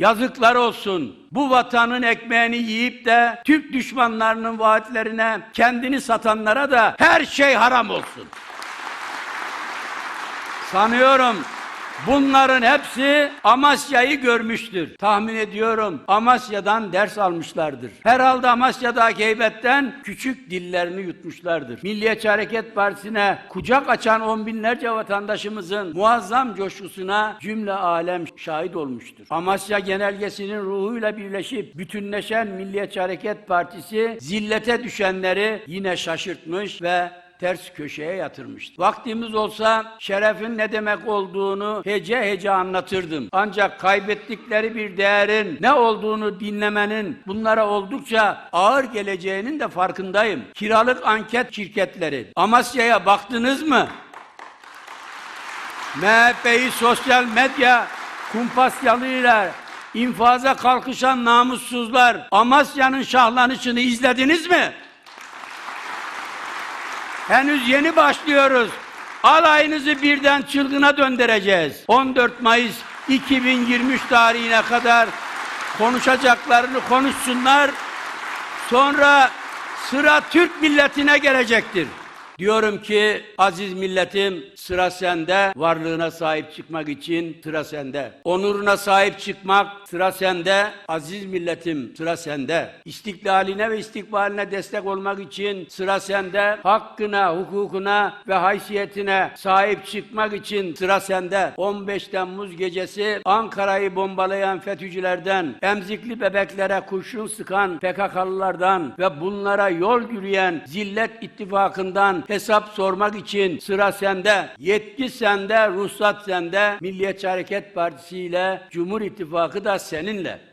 Yazıklar olsun. Bu vatanın ekmeğini yiyip de Türk düşmanlarının vaatlerine kendini satanlara da her şey haram olsun. Sanıyorum bunların hepsi Amasya'yı görmüştür. Tahmin ediyorum Amasya'dan ders almışlardır. Herhalde Amasya'daki heybetten küçük dillerini yutmuşlardır. Milliyetçi Hareket Partisi'ne kucak açan on binlerce vatandaşımızın muazzam coşkusuna cümle alem şahit olmuştur. Amasya genelgesinin ruhuyla birleşip bütünleşen Milliyetçi Hareket Partisi zillete düşenleri yine şaşırtmış ve ters köşeye yatırmıştı. Vaktimiz olsa şerefin ne demek olduğunu hece hece anlatırdım. Ancak kaybettikleri bir değerin ne olduğunu dinlemenin bunlara oldukça ağır geleceğinin de farkındayım. Kiralık anket şirketleri. Amasya'ya baktınız mı? MHP'yi sosyal medya kumpasyalarıyla infaza kalkışan namussuzlar Amasya'nın şahlanışını izlediniz mi? Henüz yeni başlıyoruz. Alayınızı birden çılgına döndüreceğiz. 14 Mayıs 2023 tarihine kadar konuşacaklarını konuşsunlar. Sonra sıra Türk milletine gelecektir. Diyorum ki aziz milletim sıra sende, varlığına sahip çıkmak için sıra sende. Onuruna sahip çıkmak sıra sende, aziz milletim sıra sende. İstiklaline ve istikbaline destek olmak için sıra sende. Hakkına, hukukuna ve haysiyetine sahip çıkmak için sıra sende. 15 Temmuz gecesi Ankara'yı bombalayan FETÖ'cülerden, emzikli bebeklere kurşun sıkan PKK'lılardan ve bunlara yol yürüyen Zillet İttifakı'ndan hesap sormak için sıra sende. Yetki sende, ruhsat sende. Milliyetçi Hareket Partisi ile Cumhur İttifakı da seninle.